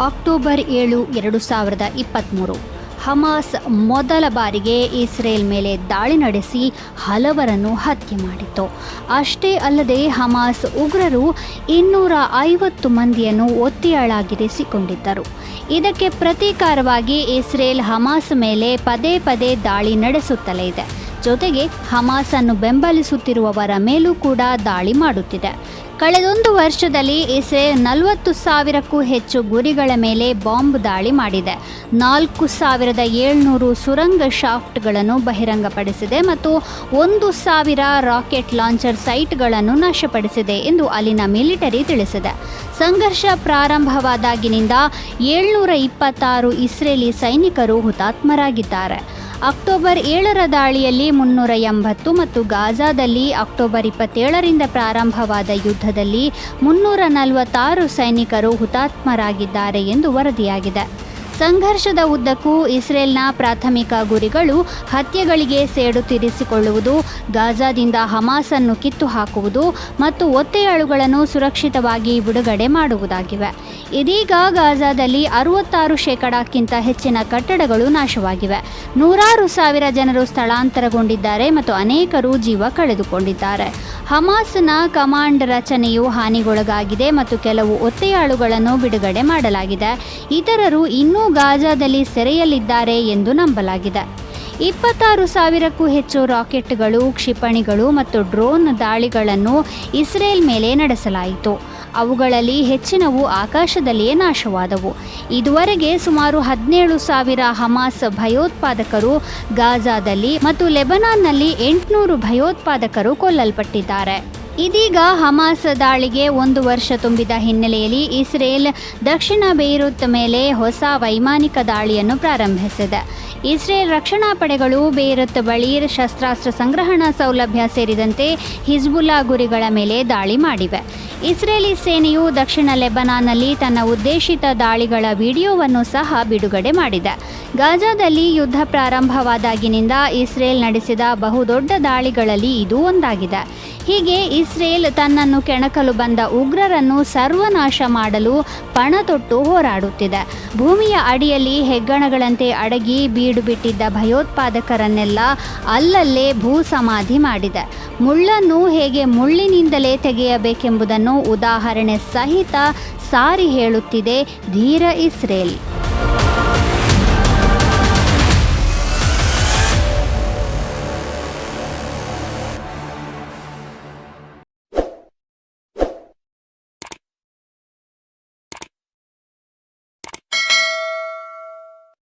October ಏಳು, ಎರಡು ಸಾವಿರದ ಇಪ್ಪತ್ತ್ಮೂರು ಹಮಾಸ್ ಮೊದಲ ಬಾರಿಗೆ ಇಸ್ರೇಲ್ ಮೇಲೆ ದಾಳಿ ನಡೆಸಿ ಹಲವರನ್ನು ಹತ್ಯೆ ಮಾಡಿತ್ತು. ಅಷ್ಟೇ ಅಲ್ಲದೆ ಹಮಾಸ್ ಉಗ್ರರು ಇನ್ನೂರ ಐವತ್ತು ಮಂದಿಯನ್ನು ಒತ್ತೆಯಾಳಾಗಿರಿಸಿಕೊಂಡಿದ್ದರು. ಇದಕ್ಕೆ ಪ್ರತೀಕಾರವಾಗಿ ಇಸ್ರೇಲ್ ಹಮಾಸ್ ಮೇಲೆ ಪದೇ ಪದೇ ದಾಳಿ ನಡೆಸುತ್ತಲೇ ಇದೆ. ಜೊತೆಗೆ ಹಮಾಸ್ ಅನ್ನು ಬೆಂಬಲಿಸುತ್ತಿರುವವರ ಮೇಲೂ ಕೂಡ ದಾಳಿ ಮಾಡುತ್ತಿದೆ. ಕಳೆದೊಂದು ವರ್ಷದಲ್ಲಿ ಇಸ್ರೇಲ್ ನಲವತ್ತು ಸಾವಿರಕ್ಕೂ ಹೆಚ್ಚು ಗುರಿಗಳ ಮೇಲೆ ಬಾಂಬ್ ದಾಳಿ ಮಾಡಿದೆ. ನಾಲ್ಕು ಸಾವಿರದ ಏಳ್ನೂರು ಸುರಂಗ ಶಾಫ್ಟ್ಗಳನ್ನು ಬಹಿರಂಗಪಡಿಸಿದೆ ಮತ್ತು ಒಂದು ಸಾವಿರ ರಾಕೆಟ್ ಲಾಂಚರ್ ಸೈಟ್ಗಳನ್ನು ನಾಶಪಡಿಸಿದೆ ಎಂದು ಅಲ್ಲಿನ ಮಿಲಿಟರಿ ತಿಳಿಸಿದೆ. ಸಂಘರ್ಷ ಪ್ರಾರಂಭವಾದಾಗಿನಿಂದ ಏಳ್ನೂರ ಇಪ್ಪತ್ತಾರು ಇಸ್ರೇಲಿ ಸೈನಿಕರು ಹುತಾತ್ಮರಾಗಿದ್ದಾರೆ. ಅಕ್ಟೋಬರ್ ಏಳರ ದಾಳಿಯಲ್ಲಿ ಮುನ್ನೂರ ಎಂಬತ್ತು ಮತ್ತು ಗಾಜಾದಲ್ಲಿ ಅಕ್ಟೋಬರ್ ಇಪ್ಪತ್ತೇಳರಿಂದ ಪ್ರಾರಂಭವಾದ ಯುದ್ಧದಲ್ಲಿ ಮುನ್ನೂರ ನಲವತ್ತಾರು ಸೈನಿಕರು ಹುತಾತ್ಮರಾಗಿದ್ದಾರೆ ಎಂದು ವರದಿಯಾಗಿದೆ. ಸಂಘರ್ಷದ ಉದ್ದಕ್ಕೂ ಇಸ್ರೇಲ್ನ ಪ್ರಾಥಮಿಕ ಗುರಿಗಳು ಹತ್ಯೆಗಳಿಗೆ ಸೇಡು ತೀರಿಸಿಕೊಳ್ಳುವುದು, ಗಾಜಾದಿಂದ ಹಮಾಸನ್ನು ಕಿತ್ತು ಹಾಕುವುದು ಮತ್ತು ಒತ್ತೆಯಾಳುಗಳನ್ನು ಸುರಕ್ಷಿತವಾಗಿ ಬಿಡುಗಡೆ ಮಾಡುವುದಾಗಿವೆ. ಇದೀಗ ಗಾಜಾದಲ್ಲಿ ಅರವತ್ತಾರು ಶೇಕಡಕ್ಕಿಂತ ಹೆಚ್ಚಿನ ಕಟ್ಟಡಗಳು ನಾಶವಾಗಿವೆ. ನೂರಾರು ಸಾವಿರ ಜನರು ಸ್ಥಳಾಂತರಗೊಂಡಿದ್ದಾರೆ ಮತ್ತು ಅನೇಕರು ಜೀವ ಕಳೆದುಕೊಂಡಿದ್ದಾರೆ. ಹಮಾಸ್ನ ಕಮಾಂಡ್ ರಚನೆಯು ಹಾನಿಗೊಳಗಾಗಿದೆ ಮತ್ತು ಕೆಲವು ಒತ್ತೆಯಾಳುಗಳನ್ನು ಬಿಡುಗಡೆ ಮಾಡಲಾಗಿದೆ. ಇತರರು ಇನ್ನೂ ಗಾಜಾದಲ್ಲಿ ಸೆರೆಯಲ್ಲಿದ್ದಾರೆ ಎಂದು ನಂಬಲಾಗಿದೆ. ಇಪ್ಪತ್ತಾರು ಸಾವಿರಕ್ಕೂ ಹೆಚ್ಚು ರಾಕೆಟ್ಗಳು, ಕ್ಷಿಪಣಿಗಳು ಮತ್ತು ಡ್ರೋನ್ ದಾಳಿಗಳನ್ನು ಇಸ್ರೇಲ್ ಮೇಲೆ ನಡೆಸಲಾಯಿತು. ಅವುಗಳಲ್ಲಿ ಹೆಚ್ಚಿನವು ಆಕಾಶದಲ್ಲಿಯೇ ನಾಶವಾದವು. ಇದುವರೆಗೆ ಸುಮಾರು ಹದಿನೇಳು ಸಾವಿರ ಹಮಾಸ್ ಭಯೋತ್ಪಾದಕರು ಗಾಜಾದಲ್ಲಿ ಮತ್ತು ಲೆಬನಾನ್ನಲ್ಲಿ ಎಂಟುನೂರು ಭಯೋತ್ಪಾದಕರು ಕೊಲ್ಲಲ್ಪಟ್ಟಿದ್ದಾರೆ. ಇದೀಗ ಹಮಾಸ್ ದಾಳಿಗೆ ಒಂದು ವರ್ಷ ತುಂಬಿದ ಹಿನ್ನೆಲೆಯಲ್ಲಿ ಇಸ್ರೇಲ್ ದಕ್ಷಿಣ ಬೇರೂತ್ ಮೇಲೆ ಹೊಸ ವೈಮಾನಿಕ ದಾಳಿಯನ್ನು ಪ್ರಾರಂಭಿಸಿದೆ. ಇಸ್ರೇಲ್ ರಕ್ಷಣಾ ಪಡೆಗಳು ಬೇರತ್ ಬಳಿ ಶಸ್ತ್ರಾಸ್ತ್ರ ಸಂಗ್ರಹಣಾ ಸೌಲಭ್ಯ ಸೇರಿದಂತೆ ಹಿಜ್ಬುಲ್ಲಾ ಗುರಿಗಳ ಮೇಲೆ ದಾಳಿ ಮಾಡಿವೆ. ಇಸ್ರೇಲಿ ಸೇನೆಯು ದಕ್ಷಿಣ ಲೆಬನಾನ್ನಲ್ಲಿ ತನ್ನ ಉದ್ದೇಶಿತ ದಾಳಿಗಳ ವಿಡಿಯೋವನ್ನು ಸಹ ಬಿಡುಗಡೆ ಮಾಡಿದೆ. ಗಾಜಾದಲ್ಲಿ ಯುದ್ಧ ಪ್ರಾರಂಭವಾದಾಗಿನಿಂದ ಇಸ್ರೇಲ್ ನಡೆಸಿದ ಬಹುದೊಡ್ಡ ದಾಳಿಗಳಲ್ಲಿ ಇದು ಒಂದಾಗಿದೆ. ಹೀಗೆ ಇಸ್ರೇಲ್ ತನ್ನನ್ನು ಕೆಣಕಲು ಬಂದ ಉಗ್ರರನ್ನು ಸರ್ವನಾಶ ಮಾಡಲು ಪಣ ತೊಟ್ಟು ಹೋರಾಡುತ್ತಿದೆ. ಭೂಮಿಯ ಅಡಿಯಲ್ಲಿ ಹೆಗ್ಗಣಗಳಂತೆ ಅಡಗಿ ಬೀಡು ಬಿಟ್ಟಿದ್ದ ಭಯೋತ್ಪಾದಕರನ್ನೆಲ್ಲ ಅಲ್ಲಲ್ಲೇ ಭೂ ಸಮಾಧಿ ಮಾಡಿದೆ. ಮುಳ್ಳನ್ನು ಹೇಗೆ ಮುಳ್ಳಿನಿಂದಲೇ ತೆಗೆಯಬೇಕೆಂಬುದನ್ನು ಉದಾಹರಣೆ ಸಹಿತ ಸಾರಿ ಹೇಳುತ್ತಿದೆ ಧೀರ ಇಸ್ರೇಲ್.